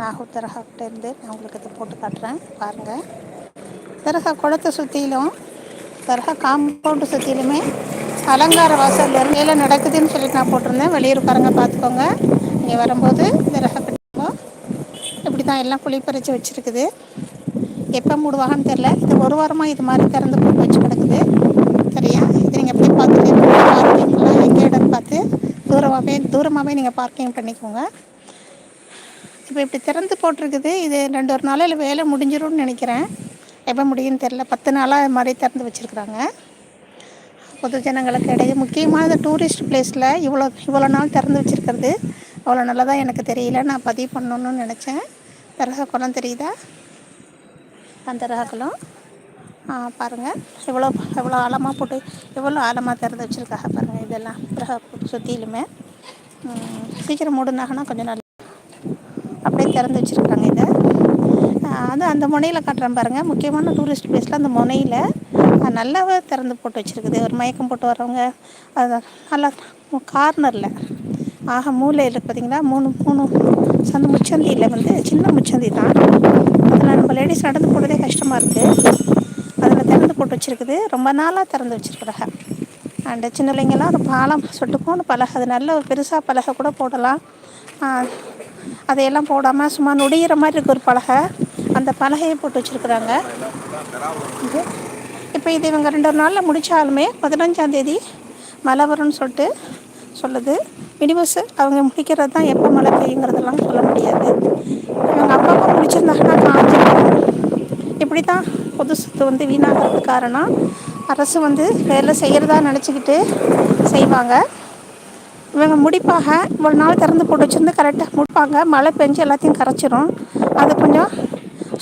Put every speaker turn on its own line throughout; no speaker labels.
நாகூர் நான் உங்களுக்கு இதை போட்டு காட்டுறேன். பாருங்க. தரகா குளத்தை சுற்றிலும் தரகா காம்பவுண்டு சுற்றிலுமே அலங்கார வாசல் மேலே நடக்குதுன்னு சொல்லிட்டு நான் போட்டிருந்தேன். வெளியூருக்காரங்க பார்த்துக்கோங்க. இங்கே வரும்போது தரகா கட்டுவோம் இப்படி தான் எல்லாம் குழிப்பறிச்சு வச்சுருக்குது. எப்போ மூடுவாங்கன்னு தெரில இது ஒரு வாரமாக இது மாதிரி திறந்து போட்டு வச்சு கிடக்குது. சரியா? இது நீங்கள் எப்படி பார்த்துட்டு பார்க்கிங்லாம் எங்கே இடம்னு பார்த்து தூரமாகவே தூரமாகவே நீங்கள் பார்க்கிங் பண்ணிக்கோங்க. இப்போ இப்படி திறந்து போட்டிருக்குது இது ரெண்டு ஒரு நாளில் வேலை முடிஞ்சிடும்னு நினைக்கிறேன். எப்போ முடியும்னு தெரில பத்து நாளாக இது மாதிரி திறந்து வச்சுருக்குறாங்க. பொது ஜனங்களுக்கு இடையே முக்கியமான டூரிஸ்ட் பிளேஸில் இவ்வளோ இவ்வளோ நாள் திறந்து வச்சுருக்கிறது. அவ்வளோ நல்லதாக எனக்கு தெரியல. நான் பதிவு பண்ணணுன்னு நினச்சேன். தரகா குளம் தெரியுதா? அந்த தரகா பாருங்கள் எவ்வளோ எவ்வளோ ஆழமாக போட்டு எவ்வளோ ஆழமாக திறந்து வச்சுருக்காங்க பாருங்கள் இதெல்லாம் தரகா சுற்றிலுமே சீக்கிரம் மூடுனாங்கன்னா கொஞ்சம் நல்லா அப்படியே திறந்து வச்சுருக்காங்க இதை. அது அந்த முனையில் காட்டுறேன் பாருங்கள் முக்கியமான டூரிஸ்ட் பிளேஸில் அந்த முனையில் நல்லாவே திறந்து போட்டு வச்சுருக்குது. ஒரு மயக்கம் போட்டு வரவங்க அது நல்லா கார்னரில் ஆக மூலையில் பார்த்தீங்களா மூணு மூணு சந்த முச்சந்தியில் வந்து சின்ன முச்சந்தி தான். அதில் நம்ம லேடிஸ் நடந்து போகிறதே கஷ்டமாக இருக்குது அதில் திறந்து போட்டு வச்சுருக்குது. ரொம்ப நாளாக திறந்து வச்சுருக்குறாங்க. அண்டு சின்ன பிள்ளைங்கெல்லாம் ஒரு பாலம் சொட்டுக்கும் பலகை அது நல்ல ஒரு பெருசாக பலகை கூட போடலாம். அதையெல்லாம் போடாமல் சும்மா நுடையிற மாதிரி இருக்குது ஒரு பலகை. அந்த பலகையை போட்டு வச்சுருக்குறாங்க. இப்போ இது இவங்க ரெண்டு ஒரு நாளில் முடித்தாலுமே பதினஞ்சாந்தேதி மழை வரும்னு சொல்லிட்டு சொல்லுது. மினிபஸ் அவங்க முடிக்கிறது தான் எப்போ மழை பெய்யுங்கிறதெல்லாம் சொல்ல முடியாது. இவங்க அப்பப்போ முடிச்சிருந்தாங்கன்னா காஞ்சிருக்கும் இப்படி தான் பொது சொத்து வந்து வீணாகிறதுக்கு காரணம். அரசு வந்து வேலை செய்கிறதா நினச்சிக்கிட்டு செய்வாங்க. இவங்க முடிப்பாக இவ்வளோ நாள் திறந்து போட்டு வச்சுருந்து கரெக்டாக முடிப்பாங்க. மழை பெஞ்சு எல்லாத்தையும் கரைச்சிரும். அது கொஞ்சம்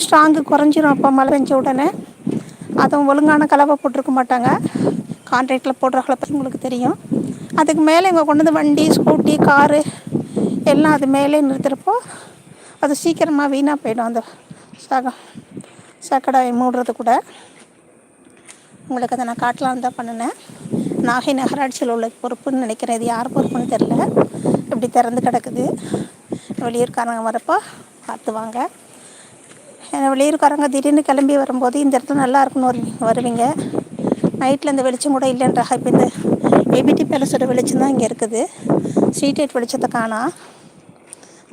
ஸ்ட்ராங்கு குறைஞ்சிரும் அப்போ மழை பெஞ்ச உடனே. அதுவும் ஒழுங்கான கலவை போட்டிருக்க மாட்டாங்க. கான்ட்ராக்டில் போடுறாங்கள பற்றி உங்களுக்கு தெரியும். அதுக்கு மேலே இவங்க கொண்டு வந்து வண்டி ஸ்கூட்டி காரு எல்லாம் அது மேலே நிறுத்துகிறப்போ அது சீக்கிரமாக வீணாக போயிடும். அந்த சகம் சக்கடை மூடுறது கூட. உங்களுக்கு அதை நான் காட்டலான்னு தான் பண்ணினேன். நாகை நகராட்சியில் உள்ள பொறுப்புன்னு நினைக்கிறேன். இது யார் பொறுப்புன்னு தெரில இப்படி திறந்து கிடக்குது. வெளியூர்காரங்க வரப்போ பார்த்துவாங்க ஏன்னா வெளியூர்காரங்க திடீர்னு கிளம்பி வரும்போது இந்த இடத்துல நல்லா இருக்குன்னு வருவீங்க வருவீங்க. நைட்டில் இந்த வெளிச்சம் கூட இல்லைன்றாங்க. இப்போ இந்த ஏபிடி பேலஸோட வெளிச்சம் தான் இங்கே இருக்குது. ஸ்ட்ரீட் லைட் வெளிச்சத்தை காணா.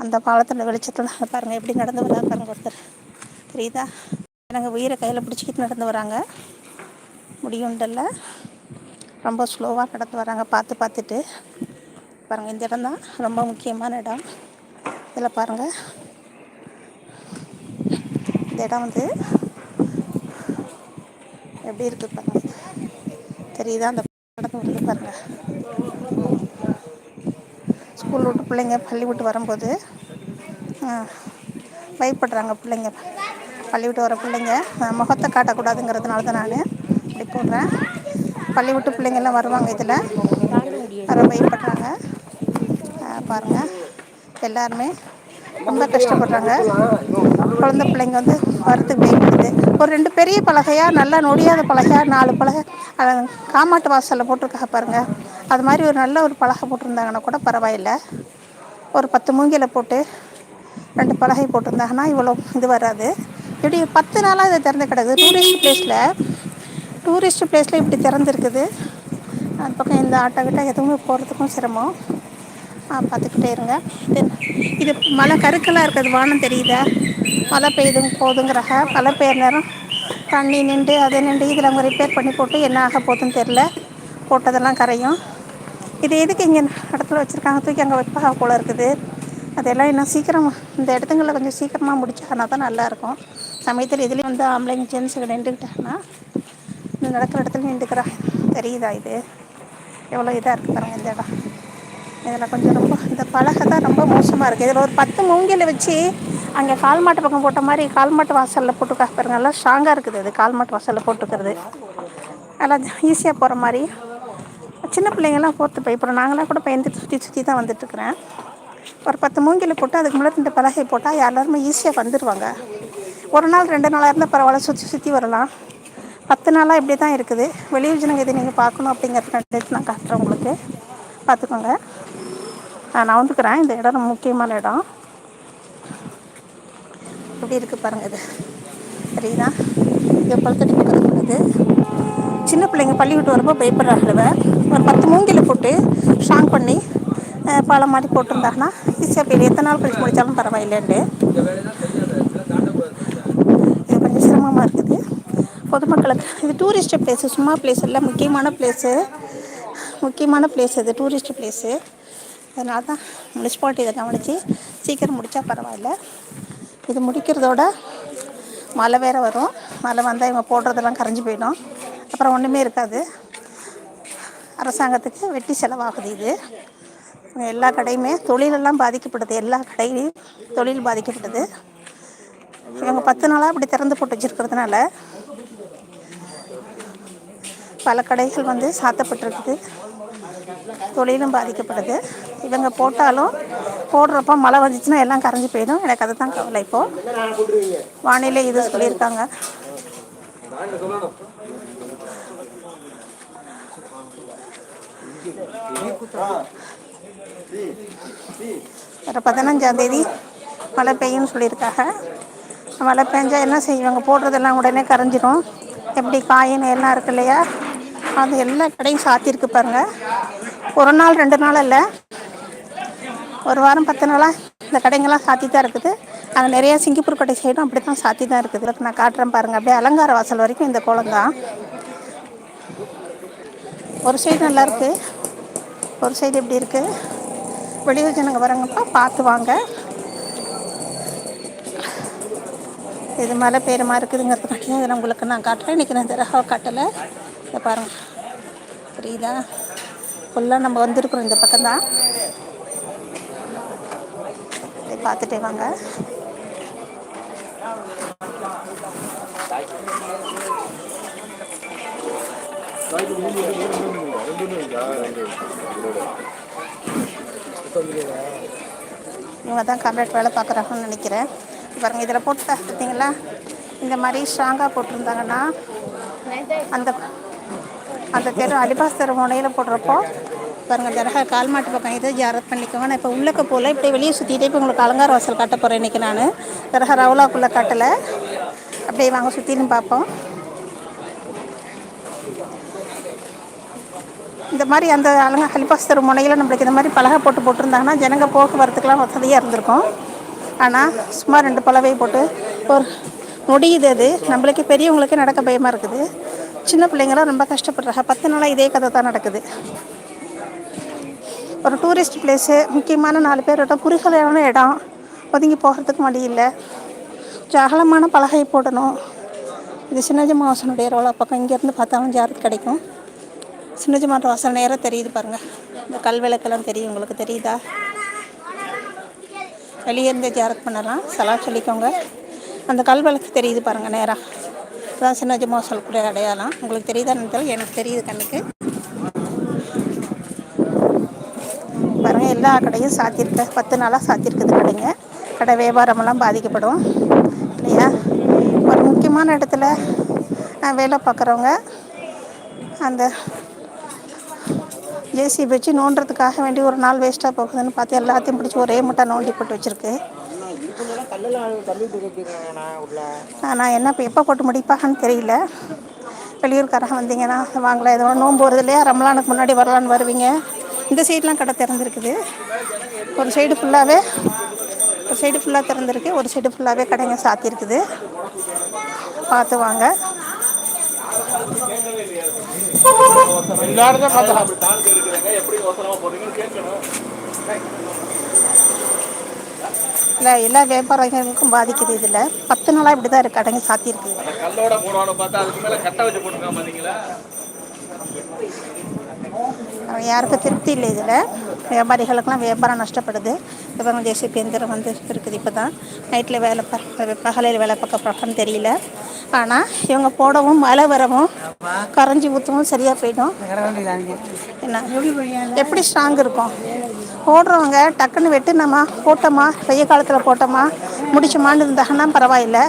அந்த பாலத்தில் வெளிச்சத்தில் பாருங்கள் எப்படி நடந்து வராங்க பாருங்க ஒருத்தர். தெரியுதா? நாங்கள் உயிரை கையில் பிடிச்சிக்கிட்டு நடந்து வராங்க. முடியுண்டல்ல ரொம்ப ஸ்லோவாக நடந்து வராங்க. பார்த்து பார்த்துட்டு. பாருங்கள் இந்த இடம் தான் ரொம்ப முக்கியமான இடம். இதில் பாருங்கள் இந்த இடம் வந்து எப்படி இருக்குது பாருங்கள் தெரியுதா? அந்த நடந்து வருது பாருங்கள் ஸ்கூல் விட்டு பிள்ளைங்க பள்ளி விட்டு வரும்போது பயப்படுறாங்க பிள்ளைங்க. பள்ளி விட்டு வர பிள்ளைங்க முகத்தை காட்டக்கூடாதுங்கிறதுனால தான் நான் இப்படி போடுறேன். பள்ளி விட்டு பிள்ளைங்கள்லாம் வருவாங்க இதில். ரொம்ப பயப்படுறாங்க பாருங்கள் எல்லாருமே ரொம்ப கஷ்டப்படுறாங்க. குழந்த பிள்ளைங்க வந்து வரத்துக்கு பயப்படுது. ஒரு ரெண்டு பெரிய பலகையாக நல்லா நொடியாத பலகையாக நாலு பலகை காமாட்டு வாசலில் போட்டிருக்காங்க பாருங்கள் அது மாதிரி ஒரு நல்ல ஒரு பலகை போட்டிருந்தாங்கன்னா கூட பரவாயில்லை. ஒரு பத்து மூங்கில போட்டு ரெண்டு பலகை போட்டிருந்தாங்கன்னா இவ்வளோ இது வராது. இப்படி பத்து நாளாக இது திறந்து கிடக்குது. டூரிஸ்ட் பிளேஸில் டூரிஸ்ட் பிளேஸில் இப்படி திறந்துருக்குது. அது பக்கம் இந்த ஆட்டோ கிட்ட எதுவுமே போகிறதுக்கும் சிரமம். பார்த்துக்கிட்டே இருங்க. இது இது மழை கருக்கெல்லாம் இருக்குது வானம் தெரியுதா? மழை பெய்யுது போதுங்கிறாங்க மழை பெய்யுற நேரம் தண்ணி நின்று அதை நின்று இதில் அவங்க ரிப்பேர் பண்ணி போட்டு என்ன ஆக போகுதுன்னு தெரில போட்டதெல்லாம் கரையும். இது எதுக்கு இங்கே இடத்துல வச்சுருக்காங்க? தூக்கி அங்கே வைப்பாக போல் இருக்குது. அதெல்லாம் இன்னும் சீக்கிரம் இந்த இடத்துங்களில் கொஞ்சம் சீக்கிரமாக முடிச்சாங்கன்னா தான் நல்லாயிருக்கும் சமயத்தில் இதுலேயும் வந்து ஆம்பளைங்க ஜென்ஸுக்கு நின்றுக்கிட்டாங்கன்னா நடக்கிற இடத்துல நின்றுக்கிறா. தெரியுதா இது? எவ்வளோ இதாக இருக்குது பாருங்கள் இந்த இடம். இதில் கொஞ்சம் ரொம்ப இந்த பலகை தான் ரொம்ப மோசமாக இருக்குது இதில் ஒரு பத்து மூங்கில் வச்சு அங்கே கால் மாட்டு பக்கம் போட்ட மாதிரி கால் மாட்டு வாசலில் போட்டுக்கா பாருங்க. நல்லா ஸ்ட்ராங்காக இருக்குது அது கால் மாட்டு வாசலில் போட்டுக்கிறது. நல்லா ஈஸியாக போகிற மாதிரி. சின்ன பிள்ளைங்கள்லாம் போகிறது பயப்படும் நாங்களாம் கூட பயந்துட்டு சுற்றி சுற்றி தான் வந்துட்டுருக்குறேன். ஒரு பத்து மூங்கில் போட்டு அதுக்கு முன்னாடி ரெண்டு பலகை போட்டால் எல்லாருமே ஈஸியாக வந்துடுவாங்க ஒரு நாள் ரெண்டு நாளாக இருந்தால் பரவாயில்ல. சுற்றி சுற்றி வரலாம். பத்து நாளாக இப்படி தான் இருக்குது. வெளியூர் ஜனங்க இதை நீங்கள் பார்க்கணும் அப்படிங்கிறது நான் காட்டுறேன் உங்களுக்கு. பார்த்துக்கோங்க. நான் வந்துக்கிறேன் இந்த இடம் ரொம்ப முக்கியமான இடம். எப்படி இருக்குது பாருங்கள் இது. சரிங்களா இது பழுத்தடி பக்கத்தில் உள்ளது சின்ன பிள்ளைங்க பள்ளி விட்டு வரும்போ பயப்படுறாங்க ஒரு பத்து மூங்கில போட்டு ஸ்ட்ராங் பண்ணி பாலம் மாதிரி போட்டிருந்தாங்கன்னா ஈஸியாக போயிடும். எத்தனை நாள் கழிச்சு முடித்தாலும் பரவாயில்லைன்ட்டு. இது கொஞ்சம் சிரமமாக இருக்குது. பொதுமக்களுக்கு இது டூரிஸ்ட் பிளேஸு சும்மா பிளேஸ் இல்லை முக்கியமான பிளேஸு முக்கியமான பிளேஸ் இது டூரிஸ்ட் பிளேஸு அதனால தான் முனிசிபாலிட்டி இதை கவனித்து சீக்கிரம் முடித்தா பரவாயில்ல. இது முடிக்கிறதோட மழை வேறு வரும். மழை வந்தால் இவங்க போடுறதெல்லாம் கரைஞ்சி போயிடும். அப்புறம் ஒன்றுமே இருக்காது. அரசாங்கத்துக்கு வெட்டி செலவாகுது இது. எல்லா கடையுமே தொழிலெல்லாம் பாதிக்கப்படுது. எல்லா கடையிலையும் தொழில் பாதிக்கப்படுது இவங்க பத்து நாளாக இப்படி திறந்து போட்டு வச்சுருக்கிறதுனால பல கடைகள் வந்து சாத்தப்பட்டிருக்குது. தொழிலும் பாதிக்கப்படுது. இவங்க போட்டாலும் போடுறப்ப மழை வந்துச்சுன்னா எல்லாம் கரைஞ்சி போயிடும். எனக்கு அதுதான் கவலை இப்போது வானிலை இது சொல்லியிருக்காங்க. வேறு பதினஞ்சாம் தேதி மழை பெய்யும்னு சொல்லியிருக்காங்க. மழை பெஞ்சா என்ன செய்வாங்க போடுறதெல்லாம் உடனே கரைஞ்சிரும். எப்படி காயின் எல்லாம் இருக்கு இல்லையா? அது எல்லா கடையும் சாத்தியிருக்கு பாருங்க. ஒரு நாள் ரெண்டு நாள் இல்லை. ஒரு வாரம் பத்து நாளாக இந்த கடைங்கெல்லாம் சாத்தி தான் இருக்குது. அங்கே நிறையா சிங்கப்பூர் கடை சைடும் அப்படி தான் சாத்தி தான் இருக்குது. இதுக்கு நான் காட்டுறேன் பாருங்கள் அப்படியே அலங்கார வாசல் வரைக்கும் இந்த கோலம் தான் ஒரு சைடு நல்லாயிருக்கு ஒரு சைடு எப்படி இருக்குது வெளியூர் ஜனங்க வரங்கப்பா பார்த்து வாங்க. இது மழை பெய்யுற மாதிரி இருக்குதுங்கிறதுக்காட்டியும் நான் உங்களுக்கு நான் காட்டுறேன். இன்றைக்கி நான் திரகாவை காட்டலை. இதை பாருங்கள் புரியுதா? ஃபுல்லாக நம்ம வந்திருக்கிறோம் இந்த பக்கம்தான். இதை பார்த்துட்டே வாங்க. இவங்க தான் கான்ட்ராக்ட் வேலை பார்க்குறாங்கன்னு நினைக்கிறேன். பாருங்கள் இதில் போட்டு பார்த்தீங்களா இந்த மாதிரி ஸ்ட்ராங்காக போட்டிருந்தாங்கன்னா அந்த அந்த தெரு அலிபாஸ்தர் முனையில் போடுறப்போ பாருங்கள் தரக கால் மாட்டு பக்கம் இது ஜாரத் பண்ணிக்கோங்க. நான் இப்போ உள்ளக்க போகல இப்படி வெளியே சுற்றிட்டே இப்போ உங்களுக்கு அலங்கார வாசல் காட்ட போகிறேன் இன்றைக்கி நான். தரக ரவுலாக்குள்ளே காட்டலை. அப்படியே வாங்க சுற்றிலும் பார்ப்போம். இந்த மாதிரி அந்த அலங்க ஹலிபாஸ்தர் முனையில் நம்மளுக்கு இந்த மாதிரி பலகை போட்டு போட்டிருந்தாங்கன்னா ஜனங்க போக்குவரத்துக்கெலாம் வசதியாக இருந்திருக்கும். ஆனால் சும்மா ரெண்டு பலவை போட்டு ஒரு முடியுது அது. நம்மளுக்கு பெரியவங்களுக்கே நடக்க பயமாக இருக்குது. சின்ன பிள்ளைங்களாம் ரொம்ப கஷ்டப்படுறாங்க. பத்து நாளாக இதே கதை தான் நடக்குது. ஒரு டூரிஸ்ட் பிளேஸு முக்கியமான நாலு பேரோட இடம் குறுகலான இடம். ஒதுங்கி போகிறதுக்கு வழி இல்லை. கொஞ்சம் அகலமான பலகை போடணும். இது சின்னஜம்மா வாசனுடைய ரோலா பக்கம். இங்கேருந்து பார்த்தாலும் ஜாரத் கிடைக்கும். சின்னஜமாட்ட வாசல் நேராக தெரியுது பாருங்கள் இந்த கல் விளக்கெல்லாம் தெரியும். உங்களுக்கு தெரியுதா? வெளியே இருந்து ஜாரத் பண்ணலாம். சலா சொல்லிக்கோங்க. அந்த கல்விளக்கு தெரியுது பாருங்கள் நேராக சின்னஜி மோசல் சொல்லக்கூடிய அடையாளம். உங்களுக்கு தெரியுதான்னு தெரியல? எனக்கு தெரியுது கண்ணுக்கு. பாருங்கள் எல்லா கடையும் சாத்தியிருக்க. பத்து நாளாக சாத்தியிருக்குது கடைங்க. கடை வியாபாரமெல்லாம் பாதிக்கப்படும். இல்லையா? ஒரு முக்கியமான இடத்துல வேலை பார்க்குறவங்க அந்த ஜேசிபி வச்சு நோண்டுறதுக்காக வேண்டி ஒரு நாள் வேஸ்ட்டாக போகுதுன்னு பார்த்து எல்லாத்தையும் பிடிச்சி ஒரே முட்டை நோண்டி போட்டு வச்சுருக்கு. ஆனால் என்ன இப்போ எப்போ போட்டு முடிப்பாங்கன்னு தெரியல. வெளியூர்காரங்க வந்தீங்கன்னா வாங்கலாம் எதுவும் நோன்பு வருது இல்லையா? ரமலானுக்கு முன்னாடி வரலான்னு வருவீங்க. இந்த சைட்லாம் கடை திறந்துருக்குது. ஒரு சைடு ஃபுல்லாகவே ஒரு சைடு ஃபுல்லாக திறந்துருக்கு. ஒரு சைடு ஃபுல்லாகவே கடைங்க சாத்தியிருக்குது. பார்த்து வாங்க. இல்லை எல்லா வியாபாரிகளுக்கும் பாதிக்குது இதில். பத்து நாளாக இப்படி தான் இருக்குது கடைங்க சாத்தியிருக்கு
கல்லோட போடுவான்னு பார்த்தா அதுக்கு மேல கட்டை வச்சு போட்டுருக்காம பாத்தீங்களா
அவன் யாருக்கும் திருப்தி இல்லை இதில். வியாபாரிகளுக்கெல்லாம் வியாபாரம் நஷ்டப்படுது. இப்போ ஜேசிபி எந்திரம் வந்து இருக்குது இப்போ தான் நைட்டில் வேலை பகலில் வேலை பார்க்க போகிறான்னு தெரியல. ஆனால் இவங்க போடவும் மழை வரவும் கரைஞ்சி ஊற்றவும் சரியாக போயிடும். என்ன? எப்படி ஸ்ட்ராங் இருக்கும்? போடுறவங்க டக்குன்னு வெட்டுனோமா போட்டோமா வெய்ய காலத்தில் போட்டோமா முடிச்சோமான்னு இருந்தாங்கன்னா பரவாயில்லை.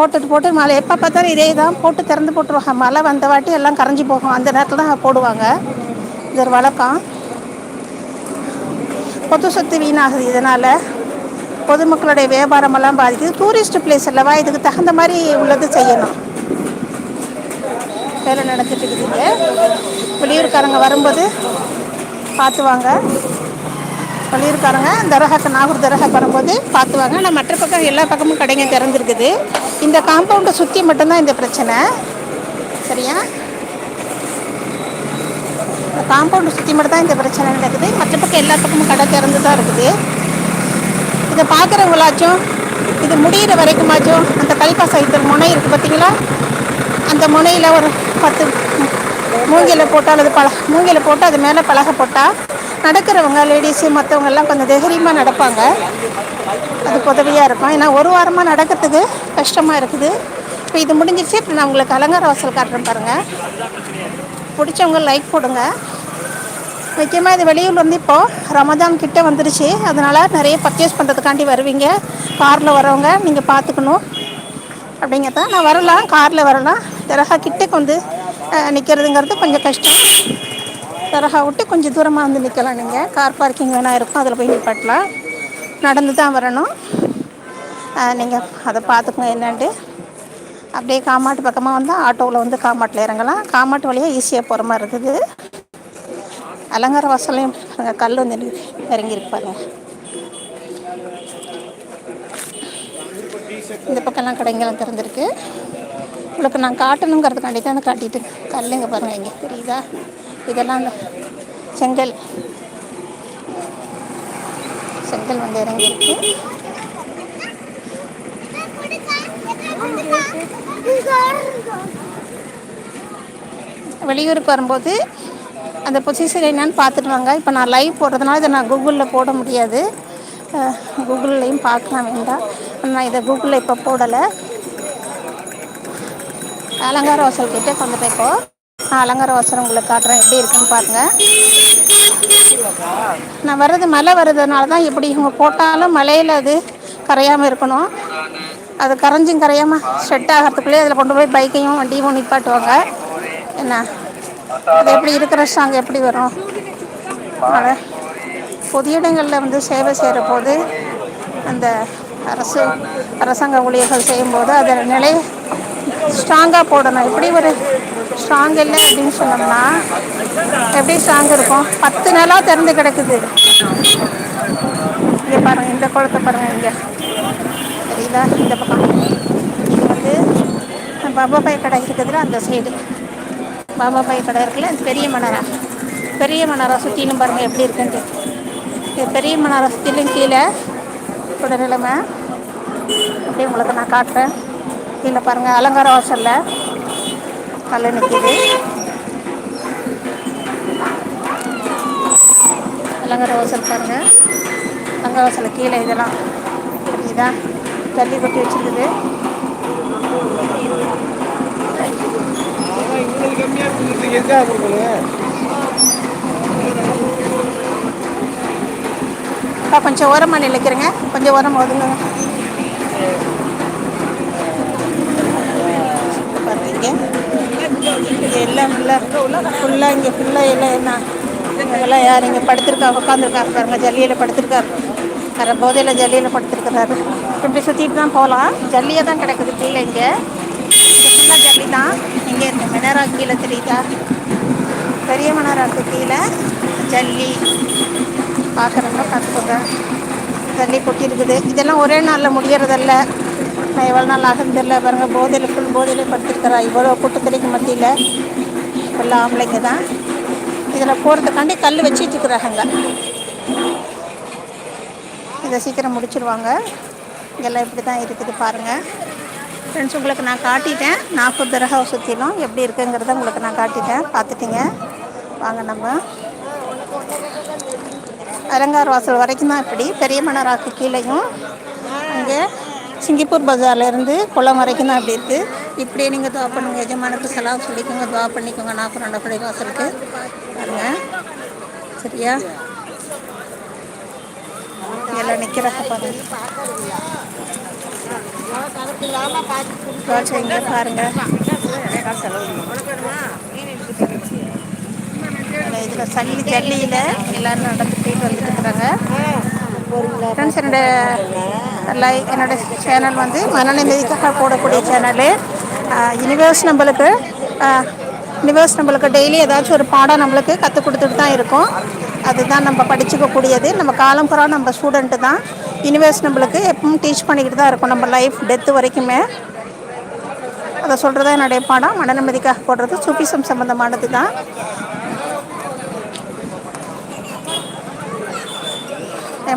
போட்டுட்டு போட்டு மழை எப்போ பார்த்தாலும் இதே தான் போட்டு திறந்து போட்டுருவாங்க. மழை வந்த வாட்டி எல்லாம் கரைஞ்சி போகும். அந்த நேரத்தில் தான் போடுவாங்க. இது ஒரு வழக்கம். பொது சொத்து வீணாகுது இதனால். பொதுமக்களுடைய வியாபாரமெல்லாம் பாதிக்குது. டூரிஸ்ட் பிளேஸ் அல்லவா? இதுக்கு தகுந்த மாதிரி உள்ளது செய்யணும். வேலை நடந்துட்டு இருக்குது வெளியூர்காரங்க வரும்போது பார்த்துவாங்க வெளியூர்காரங்க தரகாக்கு நாகூர் தரகாக்கு வரும்போது பார்த்துவாங்க ஆனால் மற்ற பக்கம் எல்லா பக்கமும் கடைங்க திறந்துருக்குது. இந்த காம்பவுண்டை சுற்றி மட்டும்தான் இந்த பிரச்சனை. சரியா? இந்த காம்பவுண்டை மட்டும் தான் இந்த பிரச்சனை நடக்குது. மற்ற பக்கம் எல்லா பக்கமும் கடை திறந்து தான் இருக்குது. இதை பார்க்குறவங்களாச்சும் இது முடிகிற வரைக்குமாச்சும் அந்த கல்பாச வைத்திய முனை இருக்குது பார்த்தீங்களா? அந்த முனையில் ஒரு பத்து மூங்கில் போட்டு அல்லது பல மூங்கில் போட்டு அது மேலே பலகை போட்டால் நடக்கிறவங்க லேடிஸு மற்றவங்கெல்லாம் கொஞ்சம் தைரியமாக நடப்பாங்க. அதுக்கு உதவியாக இருக்கும். ஏன்னா ஒரு வாரமாக நடக்கிறதுக்கு கஷ்டமாக இருக்குது. இப்போ இது முடிஞ்சிருச்சு. இப்போ நான் உங்களுக்கு அலங்கார வாசல் காட்டுறேன் பாருங்கள் பிடிச்சவங்க லைக் போடுங்க. முக்கியமாக இது வெளியூர்லேருந்து இப்போது ரமதான் கிட்டே வந்துருச்சு. அதனால் நிறைய பர்ச்சேஸ் பண்ணுறதுக்காண்டி வருவீங்க. காரில் வரவங்க நீங்கள் பார்த்துக்கணும் அப்படிங்கிறத நான் வரலாம். காரில் வரலாம். தரகா கிட்டேக்கு வந்து நிற்கிறதுங்கிறது கொஞ்சம் கஷ்டம். தரகா விட்டு கொஞ்சம் தூரமாக வந்து நிற்கலாம் நீங்கள் கார் பார்க்கிங் வேணா இருக்கும். அதில் போய் நிப்பாட்டலாம். நடந்து தான் வரணும் நீங்கள் அதை பார்த்துக்கோங்க என்னன்ட்டு. அப்படியே காமாட்டு பக்கமாக வந்தால் ஆட்டோவில் வந்து காமாட்டில் இறங்கலாம். காமாட்டு வழியாக ஈஸியாக போகிற மாதிரி இருக்குது. அலங்கார வாசலையும் பாருங்கள் கல் வந்து இறங்கியிருக்கு பாருங்கள் இந்த பக்கம்லாம் கடைங்கெல்லாம் திறந்துருக்கு. உங்களுக்கு நான் காட்டணுங்கிறதுக்காண்டி தான் காட்டிட்டு கல்லுங்க பாருங்கள் இங்கே. தெரியுதா? இதெல்லாம் அந்த செங்கல். செங்கல் வந்து இறங்கியிருக்கு. வெளியூருக்கு வரும்போது அந்த பொசிஷன் என்னன்னு பார்த்துட்டு வாங்க. இப்போ நான் லைவ் போடுறதுனால இதை நான் கூகுளில் போட முடியாது. கூகுள்லேயும் பார்க்கலாம் வேண்டாம். நான் இதை கூகுளில் இப்போ போடலை. அலங்கார வாசல் கிட்டே வந்துட்டேன் இப்போ நான் அலங்கார வாசல் உங்களுக்கு காட்டுறேன். எப்படி இருக்குன்னு பாருங்கள் நான் வர்றது மழை வர்றதுனால தான் எப்படி இவங்க போட்டாலும் மழையில் அது கரையாமல் இருக்கணும். அது கரைஞ்சும் கரையாமல் செட் ஆகிறதுக்குள்ளே அதில் கொண்டு போய் பைக்கையும் வண்டியும் நிப்பாட்டுவாங்க. என்ன? அது எப்படி இருக்கிற ஸ்ட்ராங் எப்படி வரும்? மழை. பொது இடங்களில் வந்து சேவை செய்கிற போது அந்த அரசு அரசாங்க ஊழியர்கள் செய்யும்போது அதை நிலை ஸ்ட்ராங்காக போடணும். எப்படி ஒரு ஸ்ட்ராங் இல்லை அப்படின்னு சொன்னோம்னா எப்படி ஸ்ட்ராங் இருக்கும்? பத்து நாளாக திறந்து கிடக்குது. இங்கே பாருங்கள் இந்த குளத்தை பாருங்கள் இங்கே. சரிங்களா இந்த பக்கம். வந்து பாபா பாய் கடை இருக்குதுல அந்த சைடு பாபா பாய் கடை இருக்குல்ல இந்த பெரிய மணரா. பெரிய மணரா சுற்றிலும் பாருங்கள் எப்படி இருக்குன்ட்டு. இது பெரிய மணரா சுற்றிலும் கீழே கூட நிலைமை. அப்படியே உங்களுக்கு நான் காட்டுறேன். கீழே பாருங்கள் அலங்கார வாசலில் கல் நிற்கிது அலங்கார வாசல் பாருங்கள் அலங்கார வாசல் கீழே இதெல்லாம் தெரியுதா ஜல்லி கொட்டி வச்சிருக்குது. கொஞ்சம் ஓரமாக நிலைக்கிறேங்க. கொஞ்சம் ஓரமாக ஒதுங்க. பார்த்தீங்க எல்லாம் ஃபுல்லாக ஃபுல்லாக இங்கே ஃபுல்லாக எல்லாம் என்ன? இவங்கெல்லாம் யார்? இங்கே படுத்திருக்கா உட்காந்துருக்காரு பாருங்க ஜல்லியில் படுத்திருக்காரு. வேறு போதையில் ஜல்லியில் படுத்திருக்கிறாரு. இப்படி சுற்றிட்டு தான் போகலாம். ஜல்லியாக தான் கிடக்குது கீழே இங்கே. ஃபுல்லாக ஜல்லி தான். இங்கே இந்த மினரா கீழே தெரியுதா? பெரிய மினராக்கு கீழே. ஜல்லி. பார்க்குறவங்க பார்த்துக்கோங்க. ஜல்லி கொட்டியிருக்குது. இதெல்லாம் ஒரே நாளில் முடியறதில்ல. நான் எவ்வளோ நாள் ஆகுதுன்னு தெரில பாருங்கள் போதையில் ஃபுல் போதையில் படுத்திருக்கிறா. இவ்வளோ கூட்டத்திற்கு மத்தியில். எல்லாம் ஆம்பளைங்க தான். இதில் போகிறதுக்காண்டி கல் வச்சிட்டு இருக்கிறாங்க இதை சீக்கிரம் முடிச்சிருவாங்க. இதெல்லாம் இப்படி தான் இருக்குது பாருங்கள் ஃப்ரெண்ட்ஸ் உங்களுக்கு நான் காட்டிட்டேன். நாகூர் தரகா சுற்றிலும் எப்படி இருக்குங்கிறத உங்களுக்கு நான் காட்டிட்டேன். பார்த்துட்டீங்க. வாங்க நம்ம. அலங்கார் வாசல் வரைக்கும் தான் இப்படி. பெரிய மணராக்கு கீழேயும். அங்கே சிங்கப்பூர் பஜார்லேருந்து குளம் வரைக்கும் தான் அப்படி இருக்குது இப்படியே நீங்கள் துவா பண்ணுங்க. எஜமானுக்கு செலவு சொல்லிக்கோங்க. துவா பண்ணிக்கோங்க. நாற்பது ரெண்டு பிள்ளை வாசலுக்கு பாருங்க. சரியா? எல்லாம் நிற்கிறாங்க பாருங்க. சரிங்க பாருங்க. இதில் சல்லி ஜல்லியில் எல்லோரும் நடந்து போயிட்டு வந்துட்டு இருக்கிறாங்க ஃப்ரெண்ட்ஸ் என்னோட லை என்னோட சேனல் வந்து மனநிம்மதிக்காக போடக்கூடிய சேனலு. யூனிவர்ஸ் நம்மளுக்கு யூனிவர்ஸ் நம்மளுக்கு டெய்லி ஏதாச்சும் ஒரு பாடம் நம்மளுக்கு கற்றுக் கொடுத்துட்டு தான் இருக்கும். அதுதான் நம்ம படிச்சுக்கக்கூடியது. நம்ம காலம் புறா நம்ம ஸ்டூடெண்ட்டு தான். யூனிவர்ஸ் நம்மளுக்கு எப்பவும் டீச் பண்ணிக்கிட்டு தான் இருக்கும். நம்ம லைஃப் டெத்து வரைக்குமே. அதை சொல்கிறதா என்னுடைய பாடம். மனநிம்மதிக்காக போடுறது. சூப்பிசம் சம்மந்தமானது தான்.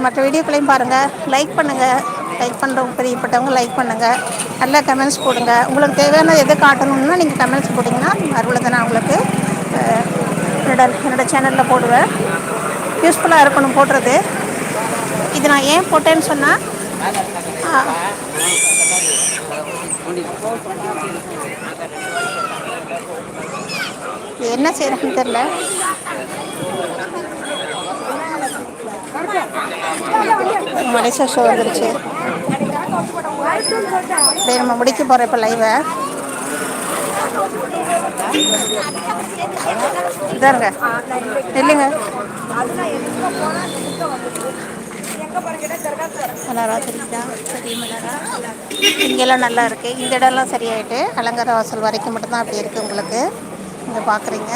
மற்ற வீடியோக்களையும் பாருங்கள் லைக் பண்ணுங்கள் லைக் பண்ணுறவங்க பிரியப்பட்டவங்க லைக் பண்ணுங்கள் நல்ல கமெண்ட்ஸ் போடுங்க. உங்களுக்கு தேவையான எது காட்டணும்னா நீங்கள் கமெண்ட்ஸ் போட்டிங்கன்னா மறுபடியும் தான் நான் உங்களுக்கு என்னோட என்னோடய சேனலில் போடுவேன். யூஸ்ஃபுல்லாக இருக்கணும் போடுறது. இது நான் ஏன் போட்டேன்னு சொன்னால் என்ன செய்கிறேன்னு தெரில மனிஷா ஷோ வந்துருச்சு. சரி நம்ம முடிக்க போகிறோம் இப்போ லைவை இதாருங்க இல்லைங்க நல்லா தெரியுதா? இங்கெல்லாம் நல்லா இருக்குது இந்த இடம்லாம் சரியாயிட்டு அலங்கார வாசல் வரைக்கும் மட்டும்தான் அப்படி இருக்குது உங்களுக்கு. இங்கே பார்க்குறீங்க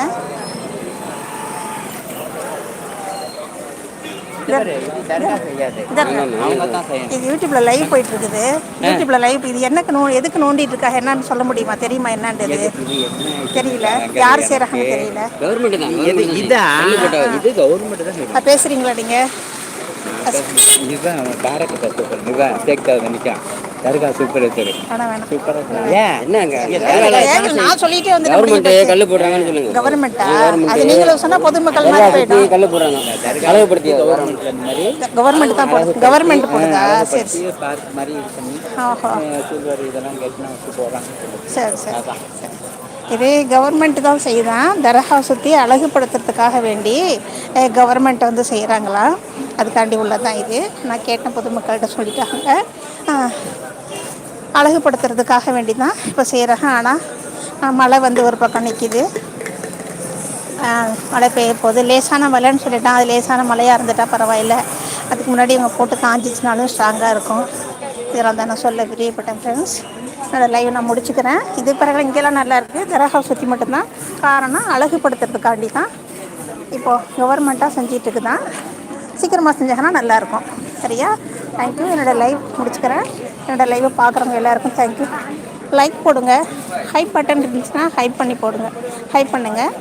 இது யூடியூப்ல லைவ் போயிட்டு இருக்குது யூடியூப்ல லைவ் இது என்னக்கு நோ எதுக்கு நோண்டிட்டு இருக்கா என்னன்னு சொல்ல முடியுமா? தெரியுமா என்னன்றது? தெரியல. யார் செய்கிறாங்கன்னு தெரியல.
கவர்மெண்ட் தான்.
இது இதா?
இது கவர்மெண்ட் தான் செய்யும்.
அஹ் பேசுறீங்களா நீங்க?
இதுதான் பாரத சூப்பர் இதுதான் சேர்க்காத நிற்கும் தர்கா சூப்பர் இருக்குது
வேணாம் வேணாம்
சூப்பரா ஏன் என்னங்க
ஏங்க, நான் சொல்லிட்டே வந்து
கவர்மெண்ட் போடுறாங்கன்னு சொல்லுங்க
கவர்மெண்ட்டா அது நீங்களும் சொன்னா பொதுமக்கள் மாதிரி போயிடும்
போடுறாங்க அழகுபடுத்தி கவர்மெண்ட் மாதிரி
கவர்மெண்ட் தான் போடுது கவர்மெண்ட் போடுதா சரி
பார்க் மாதிரி இது பண்ணி
ஓஹோ
சில்வர் இதெல்லாம் கட்டினா வச்சு போடுறாங்க
சரி சரி சரி. இது கவர்மெண்ட் தான் செய்தான் தர்கா சுற்றி அழகுபடுத்துறதுக்காக வேண்டி கவர்மெண்ட் வந்து செய்கிறாங்களா அதுக்காண்டி உள்ளதான் இது. நான் கேட்டேன் பொதுமக்கள்கிட்ட சொல்லிட்டாங்க. அழகுப்படுத்துறதுக்காக அழகுபடுத்துறதுக்காக வேண்டி தான் இப்போ செய்கிறாங்க ஆனால் மழை வந்து ஒரு பக்கம் நிற்கிது மழை பெய்ய போகுது லேசான மழைன்னு சொல்லிட்டான். அது லேசான மழையாக இருந்துட்டா பரவாயில்ல. அதுக்கு முன்னாடி இவங்க போட்டு காஞ்சிச்சுனாலும் ஸ்ட்ராங்காக இருக்கும். இதெல்லாம் தான் நான் சொல்ல பிரியப்பட்டேன் ஃப்ரெண்ட்ஸ் என்னோடய லைவ் நான் முடிச்சுக்கிறேன். இது பிறகு இங்கெல்லாம் நல்லா இருக்குது தரகா சுற்றி மட்டும்தான். காரணம் அழகுபடுத்துறதுக்காண்டி தான். இப்போது கவர்மெண்ட்டாக செஞ்சிட்டு இருக்குதான். சீக்கிரமாக செஞ்சாங்கன்னா நல்லாயிருக்கும் சரியா? தேங்க்யூ என்னோடய லைவ் முடிச்சுக்கிறேன். என்னோடய லைவை பார்க்குறவங்க எல்லாருக்கும் தேங்க்யூ லைக் போடுங்க. ஹைப் பட்டன் இருந்துச்சுன்னா ஹைப் பண்ணி போடுங்க. ஹைப் பண்ணுங்கள்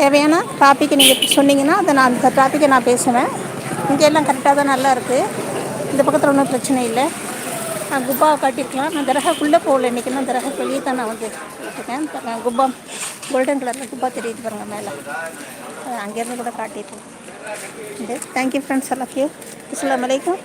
தேவையான டாப்பிக்கை நீங்கள் சொன்னீங்கன்னா அதை நான் அந்த டாப்பிக்கை நான் பேசுவேன். இங்கே எல்லாம் கரெக்டாக தான் நல்லா இருக்குது இந்த பக்கத்தில் ஒன்றும் பிரச்சனை இல்லை. குப்பா காட்டியிருக்கலாம் நான் தரகாக்குள்ளே போகல. இன்றைக்கி நான் தரகா வெளியே தான் நான் வந்து இருக்கேன் நான் குப்பா கோல்டன் கலரில் குப்பா தெரியுது பாருங்க மேலே. அங்கேருந்து கூட காட்டியிருக்கேன் தேங்க்யூ ஃப்ரெண்ட்ஸ் எல்லாத்தையும் அஸ்லாம் வலைக்கம்